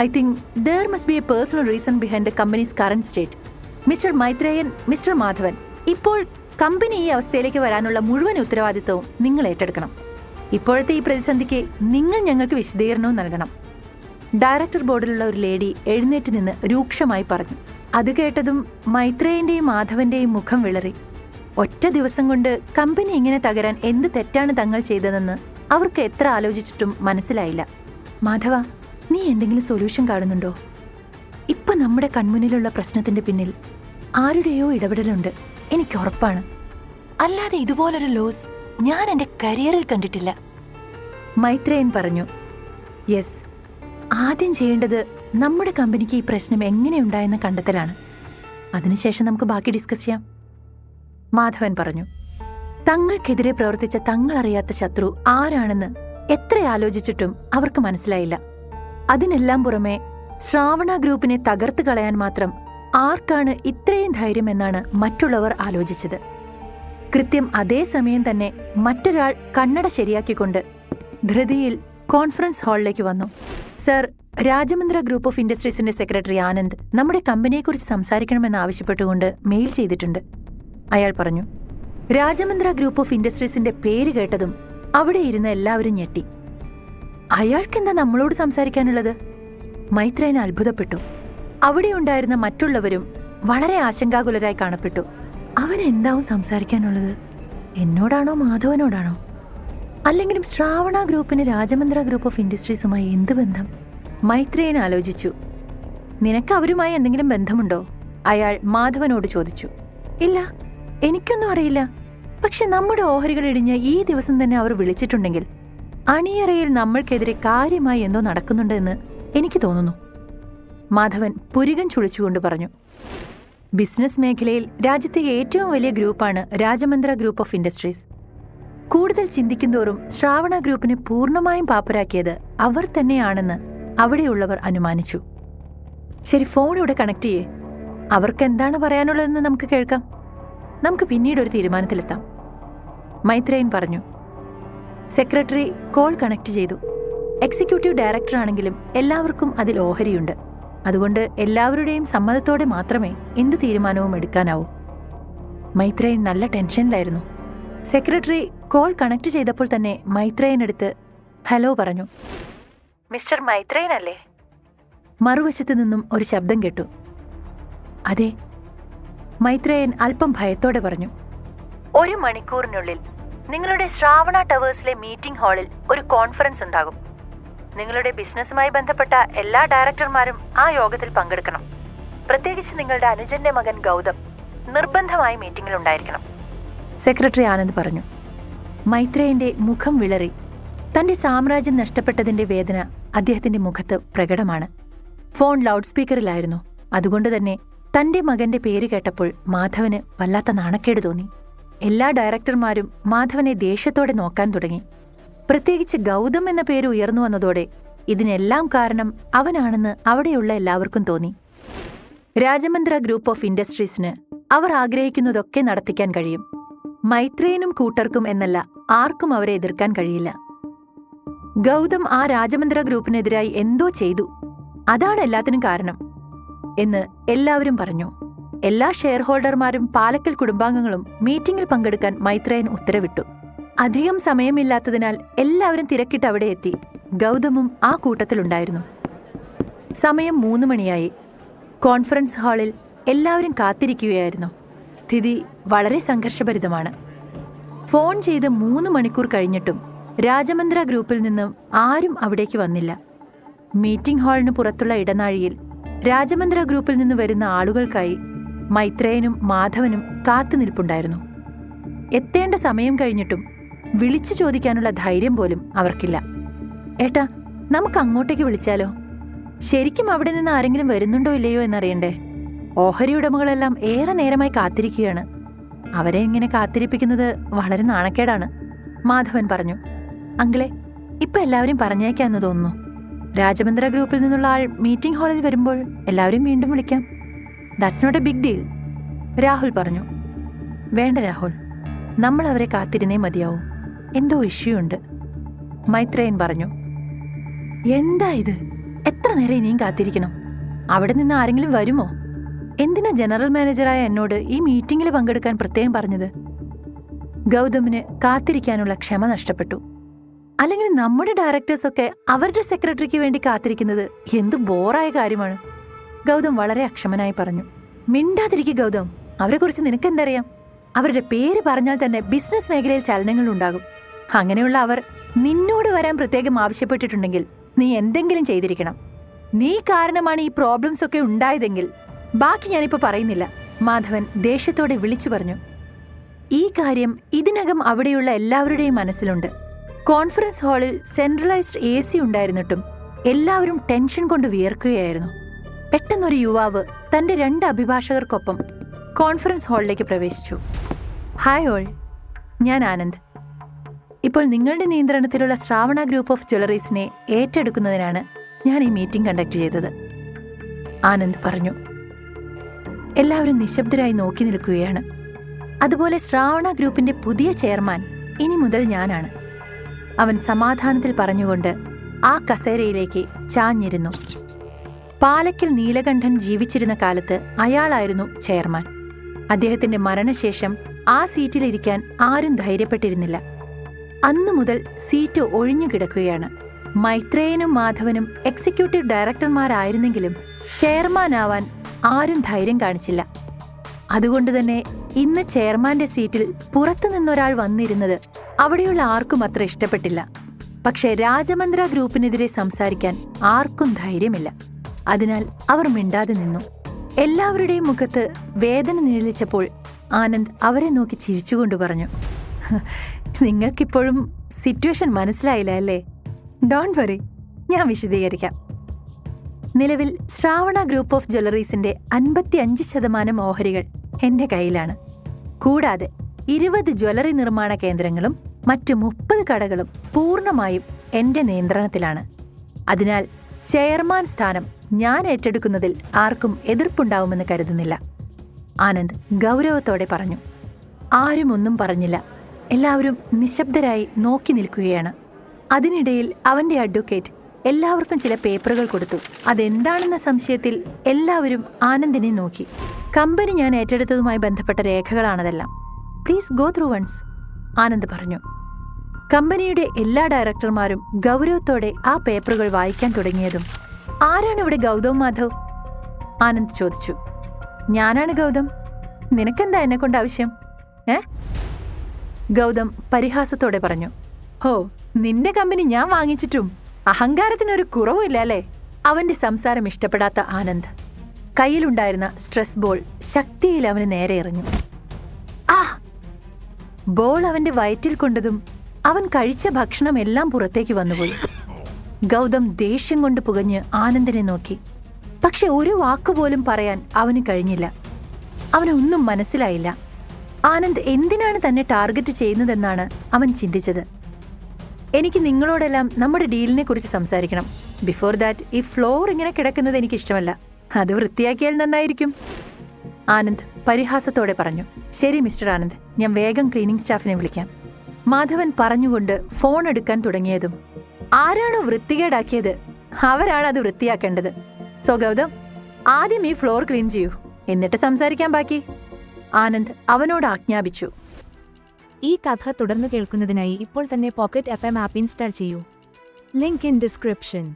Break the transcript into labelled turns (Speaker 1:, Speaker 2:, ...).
Speaker 1: I think there must be a personal reason behind the company's current state mister Maithreyan mister Madhavan ഇപ്പോൾ company ഈ അവസ്ഥയിലേക്ക് വരാനുള്ള മുഴുവൻ ഉത്തരവാദിത്വവും നിങ്ങൾ ഏറ്റെടുക്കണം. ഇപ്പോഴത്തെ ഈ പ്രതിസന്ധിക്ക് നിങ്ങൾ ഞങ്ങൾക്ക് വിശദീകരണവും നൽകണം. ഡയറക്ടർ ബോർഡിലുള്ള ഒരു ലേഡി എഴുന്നേറ്റ് നിന്ന് രൂക്ഷമായി പറഞ്ഞു. അത് കേട്ടതും മൈത്രേയന്റെയും മാധവന്റെയും മുഖം വിളറി. ഒറ്റ ദിവസം കൊണ്ട് കമ്പനി ഇങ്ങനെ തകരാൻ എന്ത് തെറ്റാണ് തങ്ങൾ ചെയ്തതെന്ന് അവർക്ക് എത്ര ആലോചിച്ചിട്ടും മനസ്സിലായില്ല. മാധവ നീ എന്തെങ്കിലും സൊല്യൂഷൻ കാണുന്നുണ്ടോ? ഇപ്പൊ നമ്മുടെ കൺമുന്നിലുള്ള പ്രശ്നത്തിന്റെ പിന്നിൽ ആരുടെയോ ഇടപെടലുണ്ട് എനിക്ക് ഉറപ്പാണ്. അല്ലാതെ ഇതുപോലൊരു ലോസ് ഞാൻ എന്റെ കരിയറിൽ കണ്ടിട്ടില്ല. മൈത്രേയൻ പറഞ്ഞു യെസ് ആദ്യം ചെയ്യേണ്ടത് നമ്മുടെ കമ്പനിക്ക് ഈ പ്രശ്നം എങ്ങനെയുണ്ടായെന്ന് കണ്ടെത്തലാണ്. അതിനുശേഷം നമുക്ക് ബാക്കി ഡിസ്കസ് ചെയ്യാം. മാധവൻ പറഞ്ഞു തങ്ങൾക്കെതിരെ പ്രവർത്തിച്ച തങ്ങളറിയാത്ത ശത്രു ആരാണെന്ന് എത്ര ആലോചിച്ചിട്ടും അവർക്ക് മനസ്സിലായില്ല. അതിനെല്ലാം പുറമെ ശ്രാവണ ഗ്രൂപ്പിനെ തകർത്ത് കളയാൻ മാത്രം ആർക്കാണ് ഇത്രയും ധൈര്യമെന്നാണ് മറ്റുള്ളവർ ആലോചിച്ചത്. കൃത്യം അതേ സമയം തന്നെ മറ്റൊരാൾ കണ്ണട ശരിയാക്കിക്കൊണ്ട് ധൃതിയിൽ കോൺഫറൻസ് ഹാളിലേക്ക് വന്നു. സർ രാജമന്ദ്ര ഗ്രൂപ്പ് ഓഫ് ഇൻഡസ്ട്രീസിന്റെ സെക്രട്ടറി ആനന്ദ് നമ്മുടെ കമ്പനിയെക്കുറിച്ച് സംസാരിക്കണമെന്ന് ആവശ്യപ്പെട്ടുകൊണ്ട് മെയിൽ ചെയ്തിട്ടുണ്ട്. അയാൾ പറഞ്ഞു രാജമന്ദ്ര ഗ്രൂപ്പ് ഓഫ് ഇൻഡസ്ട്രീസിന്റെ പേര് കേട്ടതും അവിടെ ഇരുന്ന എല്ലാവരും ഞെട്ടി. അയാൾക്കെന്താ നമ്മളോട് സംസാരിക്കാനുള്ളത്? മൈത്രേയൻ അത്ഭുതപ്പെട്ടു. അവിടെയുണ്ടായിരുന്ന മറ്റുള്ളവരും വളരെ ആശങ്കാകുലരായി കാണപ്പെട്ടു. അവൻ എന്താവും സംസാരിക്കാനുള്ളത്? എന്നോടാണോ മാധവനോടാണോ? അല്ലെങ്കിലും ശ്രാവണ ഗ്രൂപ്പിന് രാജമന്ദ്ര ഗ്രൂപ്പ് ഓഫ് ഇൻഡസ്ട്രീസുമായി എന്ത് ബന്ധം? മൈത്രേയൻ ആലോചിച്ചു. നിനക്ക് അവരുമായി എന്തെങ്കിലും ബന്ധമുണ്ടോ? അയാൾ മാധവനോട് ചോദിച്ചു. ഇല്ല എനിക്കൊന്നും അറിയില്ല. പക്ഷെ നമ്മുടെ ഓഹരികൾ ഇടിഞ്ഞ് ഈ ദിവസം തന്നെ അവർ വിളിച്ചിട്ടുണ്ടെങ്കിൽ അണിയറയിൽ നമ്മൾക്കെതിരെ കാര്യമായി എന്തോ നടക്കുന്നുണ്ടെന്ന് എനിക്ക് തോന്നുന്നു. മാധവൻ പുരികം ചുളിച്ചുകൊണ്ട് പറഞ്ഞു. ബിസിനസ് മേഖലയിൽ രാജ്യത്തെ ഏറ്റവും വലിയ ഗ്രൂപ്പാണ് രാജമന്ദ്ര ഗ്രൂപ്പ് ഓഫ് ഇൻഡസ്ട്രീസ്. കൂടുതൽ ചിന്തിക്കുന്തോറും ശ്രാവണ ഗ്രൂപ്പിനെ പൂർണമായും പാപ്പരാക്കിയത് അവർ തന്നെയാണെന്ന് അവിടെയുള്ളവർ അനുമാനിച്ചു. ശരി ഫോൺ ഇവിടെ കണക്ട് ചെയ്യേ. അവർക്ക് എന്താണ് പറയാനുള്ളതെന്ന് നമുക്ക് കേൾക്കാം. നമുക്ക് പിന്നീട് ഒരു തീരുമാനത്തിലെത്താം. മൈത്രേയൻ പറഞ്ഞു. സെക്രട്ടറി കോൾ കണക്ട് ചെയ്തു. എക്സിക്യൂട്ടീവ് ഡയറക്ടർ ആണെങ്കിലും എല്ലാവർക്കും അതിൽ ഓഹരിയുണ്ട്. അതുകൊണ്ട് എല്ലാവരുടെയും സമ്മതത്തോടെ മാത്രമേ എന്തു തീരുമാനവും എടുക്കാനാവൂ. മൈത്രേയൻ നല്ല ടെൻഷനിലായിരുന്നു. സെക്രട്ടറി കോൾ കണക്ട് ചെയ്തപ്പോൾ തന്നെ മൈത്രേയനെടുത്ത് ഹലോ പറഞ്ഞു. മിസ്റ്റർ മൈത്രേയൻ അല്ലേ? മറുവശത്തു നിന്നും ഒരു ശബ്ദം കേട്ടു. അതെ. മൈത്രേയൻ അല്പം ഭയത്തോടെ പറഞ്ഞു. ഒരു മണിക്കൂറിനുള്ളിൽ നിങ്ങളുടെ ശ്രാവണ ടവേഴ്സിലെ മീറ്റിംഗ് ഹാളിൽ ഒരു കോൺഫറൻസ് ഉണ്ടാകും. നിങ്ങളുടെ ബിസിനസ്സുമായി ബന്ധപ്പെട്ട എല്ലാ ഡയറക്ടർമാരും ആ യോഗത്തിൽ പങ്കെടുക്കണം. പ്രത്യേകിച്ച് നിങ്ങളുടെ അനുജന്റെ മകൻ ഗൗതം നിർബന്ധമായി മീറ്റിംഗിൽ ഉണ്ടായിരിക്കണം. സെക്രട്ടറി ആനന്ദ് പറഞ്ഞു. മൈത്രേയന്റെ മുഖം വിളറി. തന്റെ സാമ്രാജ്യം നഷ്ടപ്പെട്ടതിന്റെ വേദന അദ്ദേഹത്തിന്റെ മുഖത്ത് പ്രകടമാണ്. ഫോൺ ലൗഡ് സ്പീക്കറിലായിരുന്നു അതുകൊണ്ട് തന്നെ തന്റെ മകന്റെ പേര് കേട്ടപ്പോൾ മാധവന് വല്ലാത്ത നാണക്കേട് തോന്നി. എല്ലാ ഡയറക്ടർമാരും മാധവനെ ദേഷ്യത്തോടെ നോക്കാൻ തുടങ്ങി. പ്രത്യേകിച്ച് ഗൗതം എന്ന പേര് ഉയർന്നു വന്നതോടെ ഇതിനെല്ലാം കാരണം അവനാണെന്ന് അവിടെയുള്ള എല്ലാവർക്കും തോന്നി. രാജമന്ദ്ര ഗ്രൂപ്പ് ഓഫ് ഇൻഡസ്ട്രീസിന് അവർ ആഗ്രഹിക്കുന്നതൊക്കെ നടത്തിക്കാൻ കഴിയും. മൈത്രേയനും കൂട്ടർക്കും എന്നല്ല ആർക്കും അവരെ എതിർക്കാൻ കഴിയില്ല. ഗൗതം ആ രാജമന്ദ്ര ഗ്രൂപ്പിനെതിരായി എന്തോ ചെയ്തു. അതാണ് എല്ലാത്തിനും കാരണം എന്ന് എല്ലാവരും പറഞ്ഞു. എല്ലാ ഷെയർ ഹോൾഡർമാരും പാലക്കൽ കുടുംബാംഗങ്ങളും മീറ്റിംഗിൽ പങ്കെടുക്കാൻ മൈത്രയൻ ഉത്തരവിട്ടു. അധികം സമയമില്ലാത്തതിനാൽ എല്ലാവരും തിരക്കിട്ട് അവിടെ എത്തി ഗൗതമും ആ കൂട്ടത്തിലുണ്ടായിരുന്നു. സമയം മൂന്ന് മണിയായി. കോൺഫറൻസ് ഹാളിൽ എല്ലാവരും കാത്തിരിക്കുകയായിരുന്നു. സ്ഥിതി വളരെ സംഘർഷഭരിതമാണ്. ഫോൺ ചെയ്ത് മൂന്ന് മണിക്കൂർ കഴിഞ്ഞിട്ടും രാജമന്ദ്ര ഗ്രൂപ്പിൽ നിന്നും ആരും അവിടേക്ക് വന്നില്ല. മീറ്റിംഗ് ഹാളിന് പുറത്തുള്ള ഇടനാഴിയിൽ രാജമന്ദ്ര ഗ്രൂപ്പിൽ നിന്ന് വരുന്ന ആളുകൾക്കായി മൈത്രേയനും മാധവനും കാത്തുനിൽപ്പുണ്ടായിരുന്നു എത്തേണ്ട സമയം കഴിഞ്ഞിട്ടും വിളിച്ചു ചോദിക്കാനുള്ള ധൈര്യം പോലും അവർക്കില്ല. ഏട്ടാ നമുക്ക് അങ്ങോട്ടേക്ക് വിളിച്ചാലോ? ശരിക്കും അവിടെ നിന്ന് ആരെങ്കിലും വരുന്നുണ്ടോ ഇല്ലയോ എന്നറിയണ്ടേ? ഓഹരി ഉടമകളെല്ലാം ഏറെ നേരമായി കാത്തിരിക്കുകയാണ്. അവരെ ഇങ്ങനെ കാത്തിരിപ്പിക്കുന്നത് വളരെ നാണക്കേടാണ് മാധവൻ പറഞ്ഞു. അങ്കിളെ ഇപ്പൊ എല്ലാവരും പറഞ്ഞേക്കാന്ന് തോന്നുന്നു. രാജമന്ദ്ര ഗ്രൂപ്പിൽ നിന്നുള്ള ആൾ മീറ്റിംഗ് ഹാളിൽ വരുമ്പോൾ എല്ലാവരും വീണ്ടും വിളിക്കാം. That's not a big deal Rahul പറഞ്ഞു. വേണ്ട രാഹുൽ നമ്മൾ അവരെ കാത്തിരുന്നേ മതിയാവും. എന്തോ ഇഷ്യൂ ഉണ്ട്. മൈത്രേയൻ പറഞ്ഞു. എന്താ ഇത്? എത്ര നേരം ഇനിയും കാത്തിരിക്കണം? അവിടെ നിന്ന് ആരെങ്കിലും വരുമോ? എന്തിനാ ജനറൽ മാനേജറായ എന്നോട് ഈ മീറ്റിംഗിൽ പങ്കെടുക്കാൻ പ്രത്യേകം പറഞ്ഞത്? ഗൗതമിന് കാത്തിരിക്കാനുള്ള ക്ഷമ നഷ്ടപ്പെട്ടു. അല്ലെങ്കിൽ നമ്മുടെ ഡയറക്ടേഴ്സൊക്കെ അവരുടെ സെക്രട്ടറിക്ക് വേണ്ടി കാത്തിരിക്കുന്നത് എന്ത് ബോറായ കാര്യമാണ്. ഗൗതം വളരെ അക്ഷമനായി പറഞ്ഞു മിണ്ടാതിരിക്കുക ഗൗതം. അവരെക്കുറിച്ച് നിനക്കെന്തറിയാം? അവരുടെ പേര് പറഞ്ഞാൽ തന്നെ ബിസിനസ് മേഖലയിൽ ചലനങ്ങൾ ഉണ്ടാകും. അങ്ങനെയുള്ള അവർ നിന്നോട് വരാൻ പ്രത്യേകം ആവശ്യപ്പെട്ടിട്ടുണ്ടെങ്കിൽ നീ എന്തെങ്കിലും ചെയ്തിരിക്കണം. നീ കാരണമാണ് ഈ പ്രോബ്ലംസ് ഒക്കെ ഉണ്ടായതെങ്കിൽ. ബാക്കി ഞാനിപ്പോ പറയുന്നില്ല. മാധവൻ ദേഷ്യത്തോടെ വിളിച്ചു പറഞ്ഞു ഈ കാര്യം ഇതിനകം അവിടെയുള്ള എല്ലാവരുടെയും മനസ്സിലുണ്ട്. കോൺഫറൻസ് ഹാളിൽ സെൻട്രലൈസ്ഡ് എ സി ഉണ്ടായിരുന്നിട്ടും എല്ലാവരും ടെൻഷൻ കൊണ്ട് വിയർക്കുകയായിരുന്നു. പെട്ടെന്നൊരു യുവാവ് തന്റെ രണ്ട് അഭിഭാഷകർക്കൊപ്പം കോൺഫറൻസ് ഹാളിലേക്ക് പ്രവേശിച്ചു. ഹായ് ഓൾ ഞാൻ ആനന്ദ്. ഇപ്പോൾ നിങ്ങളുടെ നിയന്ത്രണത്തിലുള്ള ശ്രാവണ ഗ്രൂപ്പ് ഓഫ് ജ്വല്ലറീസിനെ ഏറ്റെടുക്കുന്നതിനാണ് ഞാൻ ഈ മീറ്റിംഗ് കണ്ടക്ട് ചെയ്തത്. ആനന്ദ് പറഞ്ഞു എല്ലാവരും നിശബ്ദരായി നോക്കി നിൽക്കുകയാണ്. അതുപോലെ ശ്രാവണ ഗ്രൂപ്പിന്റെ പുതിയ ചെയർമാൻ ഇനി മുതൽ ഞാനാണ്. അവൻ സമാധാനത്തിൽ പറഞ്ഞുകൊണ്ട് ആ കസേരയിലേക്ക് ചാഞ്ഞിരുന്നു. പാലക്കൽ നീലകണ്ഠൻ ജീവിച്ചിരുന്ന കാലത്ത് അയാളായിരുന്നു ചെയർമാൻ. അദ്ദേഹത്തിന്റെ മരണശേഷം ആ സീറ്റിലിരിക്കാൻ ആരും ധൈര്യപ്പെട്ടിരുന്നില്ല. അന്നു മുതൽ സീറ്റ് ഒഴിഞ്ഞുകിടക്കുകയാണ് മൈത്രേയനും മാധവനും എക്സിക്യൂട്ടീവ് ഡയറക്ടർമാരായിരുന്നെങ്കിലും ചെയർമാനാവാൻ ആരും ധൈര്യം കാണിച്ചില്ല. അതുകൊണ്ട് തന്നെ ഇന്ന് ചെയർമാന്റെ സീറ്റിൽ പുറത്തു നിന്നൊരാൾ വന്നിരുന്നത് അവിടെയുള്ള ആർക്കും അത്ര ഇഷ്ടപ്പെട്ടില്ല. പക്ഷേ രാജമന്ദ്ര ഗ്രൂപ്പിനെതിരെ സംസാരിക്കാൻ ആർക്കും ധൈര്യമില്ല. അതിനാൽ അവർ മിണ്ടാതെ നിന്നു. എല്ലാവരുടെയും മുഖത്ത് വേദന നിഴലിച്ചപ്പോൾ ആനന്ദ് അവരെ നോക്കി ചിരിച്ചുകൊണ്ട് പറഞ്ഞു നിങ്ങൾക്കിപ്പോഴും സിറ്റുവേഷൻ മനസ്സിലായില്ല അല്ലേ? ഡോൺ വറി ഞാൻ വിശദീകരിക്കാം. നിലവിൽ ശ്രാവണ ഗ്രൂപ്പ് ഓഫ് ജ്വല്ലറീസിന്റെ അൻപത്തിയഞ്ച് ശതമാനം ഓഹരികൾ എന്റെ കയ്യിലാണ്. കൂടാതെ ഇരുപത് ജ്വല്ലറി നിർമ്മാണ കേന്ദ്രങ്ങളും മറ്റ് മുപ്പത് കടകളും പൂർണമായും എന്റെ നിയന്ത്രണത്തിലാണ്. അതിനാൽ ചെയർമാൻ സ്ഥാനം ഞാൻ ഏറ്റെടുക്കുന്നതിൽ ആർക്കും എതിർപ്പുണ്ടാവുമെന്ന് കരുതുന്നില്ല. ആനന്ദ് ഗൗരവത്തോടെ പറഞ്ഞു ആരും ഒന്നും പറഞ്ഞില്ല. എല്ലാവരും നിശബ്ദരായി നോക്കി നിൽക്കുകയാണ്. അതിനിടയിൽ അവന്റെ അഡ്വക്കേറ്റ് എല്ലാവർക്കും ചില പേപ്പറുകൾ കൊടുത്തു. അതെന്താണെന്ന സംശയത്തിൽ എല്ലാവരും ആനന്ദിനെ നോക്കി. കമ്പനി ഞാൻ ഏറ്റെടുത്തതുമായി ബന്ധപ്പെട്ട രേഖകളാണതെല്ലാം. Please go through once Anand പറഞ്ഞു. കമ്പനിയുടെ എല്ലാ ഡയറക്ടർമാരും ഗൗരവത്തോടെ ആ പേപ്പറുകൾ വായിക്കാൻ തുടങ്ങിയതും ആരാണ് ഇവിടെ ഗൗതം മാധവ്? ആനന്ദ് ചോദിച്ചു. ഞാനാണ് ഗൗതം. നിനക്കെന്താ എന്നെ കൊണ്ട് ആവശ്യം? ഏ? ഗൗതം പരിഹാസത്തോടെ പറഞ്ഞു. ഹോ നിന്റെ കമ്പനി ഞാൻ വാങ്ങിച്ചിട്ടും അഹങ്കാരത്തിനൊരു കുറവുമില്ല അല്ലേ? അവന്റെ സംസാരം ഇഷ്ടപ്പെടാത്ത ആനന്ദ്. കയ്യിലുണ്ടായിരുന്ന സ്ട്രെസ് ബോൾ ശക്തിയിൽ അവന് നേരെ എറിഞ്ഞു. ആ! ബോൾ അവന്റെ വയറ്റിൽ കൊണ്ടതും അവൻ കഴിച്ച ഭക്ഷണം എല്ലാം പുറത്തേക്ക് വന്നുപോയി. ഗൗതം ദേഷ്യം കൊണ്ട് പുകഞ്ഞ് ആനന്ദനെ നോക്കി. പക്ഷെ ഒരു വാക്കുപോലും പറയാൻ അവന് കഴിഞ്ഞില്ല. അവനൊന്നും മനസ്സിലായില്ല. ആനന്ദ് എന്തിനാണ് തന്നെ ടാർഗറ്റ് ചെയ്യുന്നതെന്നാണ് അവൻ ചിന്തിച്ചത്. എനിക്ക് നിങ്ങളോടെല്ലാം നമ്മുടെ ഡീലിനെ കുറിച്ച് സംസാരിക്കണം. ബിഫോർ ദാറ്റ് ഈ ഫ്ലോർ ഇങ്ങനെ കിടക്കുന്നത് എനിക്ക് ഇഷ്ടമല്ല. അത് വൃത്തിയാക്കിയാൽ നന്നായിരിക്കും. ആനന്ദ് പരിഹാസത്തോടെ പറഞ്ഞു. ശരി മിസ്റ്റർ ആനന്ദ് ഞാൻ വേഗം ക്ലീനിങ് സ്റ്റാഫിനെ വിളിക്കാം. മാധവൻ പറഞ്ഞുകൊണ്ട് ഫോൺ എടുക്കാൻ തുടങ്ങിയതും ആരാണോ വൃത്തികേടാക്കിയത് അവരാണ് അത് വൃത്തിയാക്കേണ്ടത്. സോ ഗൗതം ആദ്യം ഈ ഫ്ലോർ ക്ലീൻ ചെയ്യൂ. എന്നിട്ട് സംസാരിക്കാൻ ബാക്കി. ആനന്ദ് അവനോട് ആജ്ഞാപിച്ചു.
Speaker 2: ഈ കഥ തുടർന്ന് കേൾക്കുന്നതിനായി ഇപ്പോൾ തന്നെ pocket F M app install ചെയ്യൂ. Link in description.